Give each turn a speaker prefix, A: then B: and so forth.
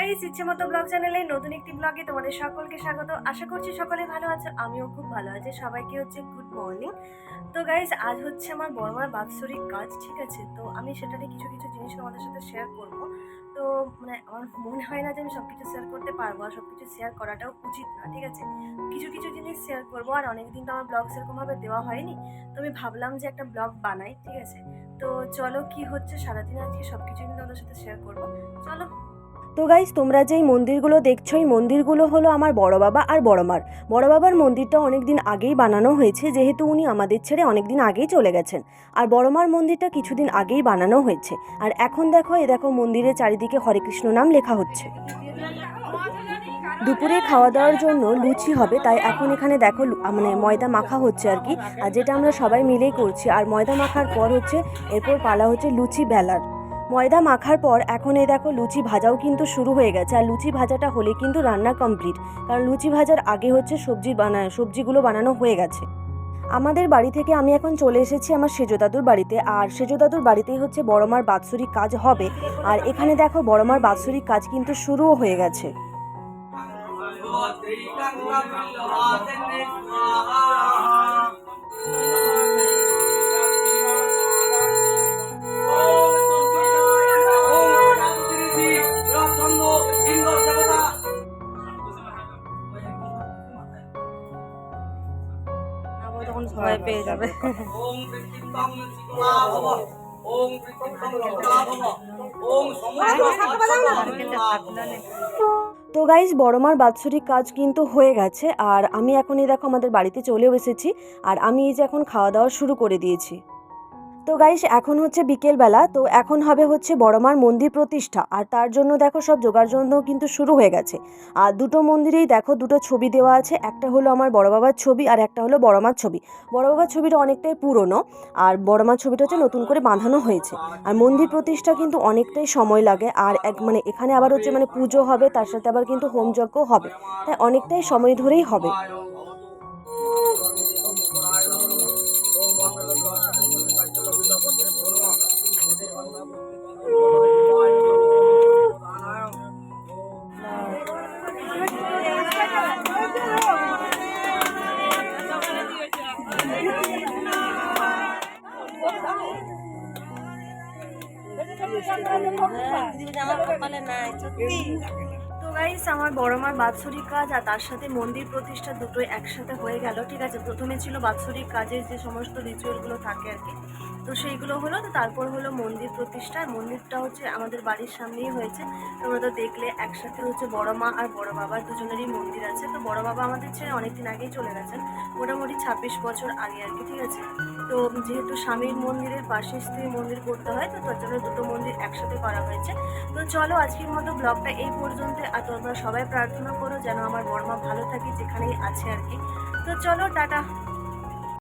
A: Guys ইচ্ছে মতো blog চ্যানেলে নতুন একটি ব্লগে তোমাদের সকলকে স্বাগত। আশা করছি সকলে ভালো আছো, আমিও খুব ভালো আছি। সবাইকে হচ্ছে গুড মর্নিং তো গাইস আজ হচ্ছে আমার বড়মার বাৎসরিক কাজ, ঠিক আছে? তো আমি সেটা নিয়ে কিছু কিছু জিনিস তোমাদের সাথে শেয়ার করব। তো মানে আমার মনে হয় না যে আমি সব কিছু শেয়ার করতে পারব আর সব কিছু শেয়ার করাটাও উচিত না, ঠিক আছে? কিছু কিছু জিনিস শেয়ার করব আর অনেকদিন তো আমার ব্লগ সেরকমভাবে দেওয়া হয়নি। তো আমি ভাবলাম যে একটা ব্লগ বানাই, ঠিক আছে? তো চলো কি হচ্ছে? সারাদিন আজকে সব কিছু কিন্তু তোমাদের সাথে শেয়ার করব। চলো।
B: তো গাইজ তোমরা যেই মন্দিরগুলো দেখছ, এই মন্দিরগুলো হলো আমার বড় বাবা আর বড় মার। বড় বাবার মন্দিরটা অনেক দিন আগেই বানানো হয়েছে, যেহেতু উনি আমাদের ছেড়ে অনেক দিন আগেই চলে গেছেন। আর বড় মার মন্দিরটা কিছুদিন আগেই বানানো হয়েছে। আর এখন দেখো, এ দেখো মন্দিরের চারিদিকে হরে কৃষ্ণ নাম লেখা হচ্ছে। দুপুরে খাওয়া দাওয়ার জন্য লুচি হবে, তাই এখন এখানে দেখো মানে ময়দা মাখা হচ্ছে আর কি। আর যেটা আমরা সবাই মিলেই করছি। আর ময়দা মাখার পর হচ্ছে, এরপর পালা হচ্ছে লুচি বেলার। ময়দা মাখার পর এখন এই দেখো লুচি ভাজাও কিন্তু শুরু হয়ে গেছে। আর লুচি ভাজাটা হলে কিন্তু রান্না কমপ্লিট কারণ লুচি ভাজার আগে হচ্ছে সবজি বানা, সবজিগুলো বানানো হয়ে গেছে। আমাদের বাড়ি থেকে আমি এখন চলে এসেছি আমার সেজো দাদুর বাড়িতে। আর সেজো দাদুর বাড়িতেই হচ্ছে বড়মার বাৎসরিক কাজ হবে। আর এখানে দেখো বড়মার বাৎসরিক কাজ কিন্তু শুরুও হয়ে গেছে।
A: তখন সবাই পেয়ে যাবে।
B: তো। গাইজ বড়মার বাৎসরিক কাজ কিন্তু হয়ে গেছে আর আমি এখন এই দেখো আমাদের বাড়িতে চলেও এসেছি আর আমি এই যে এখন খাওয়া দাওয়া শুরু করে দিয়েছি। তো গাইস এখন হচ্ছে বিকেলবেলা, তো এখন হবে হচ্ছে বড়মার মন্দির প্রতিষ্ঠা। আর তার জন্য দেখো সব জন্য কিন্তু শুরু হয়ে গেছে। আর দুটো মন্দিরেই দেখো দুটো ছবি দেওয়া আছে। একটা হলো আমার বড় বাবার ছবি আর একটা হলো বড়মার ছবি। বড় বাবার ছবিটা অনেকটাই পুরনো আর বড়মার ছবিটা হচ্ছে নতুন করে বাঁধানো হয়েছে। আর মন্দির প্রতিষ্ঠা কিন্তু অনেকটাই সময় লাগে আর এক মানে এখানে আবার হচ্ছে মানে পুজো হবে, তার সাথে আবার কিন্তু হোমযজ্ঞ হবে। তাই অনেকটাই সময় ধরেই হবে।
A: আমার বড় মার বাৎসরিক কাজ আর তার সাথে মন্দির প্রতিষ্ঠা দুটোই একসাথে হয়ে গেল, ঠিক আছে? প্রথমে ছিল বাৎসরিক কাজের যে সমস্ত রিচুয়ালগুলো থাকে আর কি তো সেইগুলো হলো, তো তারপর হলো মন্দির প্রতিষ্ঠা। মন্দিরটা হচ্ছে আমাদের বাড়ির সামনেই হয়েছে। তোমরা তো দেখলে একসাথে হচ্ছে বড় মা আর বড় বাবার দুজনেরই মন্দির আছে। তো বড় বাবা আমাদের ছেড়ে অনেকদিন আগেই চলে গেছেন। মোটামুটি ছাব্বিশ বছর আগে আর কি, ঠিক আছে? তো যেহেতু স্বামীর মন্দিরের পাশে স্ত্রী মন্দির করতে হয়, তো তার জন্য দুটো মন্দির একসাথে করা হয়েছে। তো চলো আজকের মতো ব্লগটা এই পর্যন্ত, আর তোমরা সবাই প্রার্থনা করো যেন আমার বড়মা ভালো থাকে যেখানেই আছে আর কি। তো চলো, টাটা।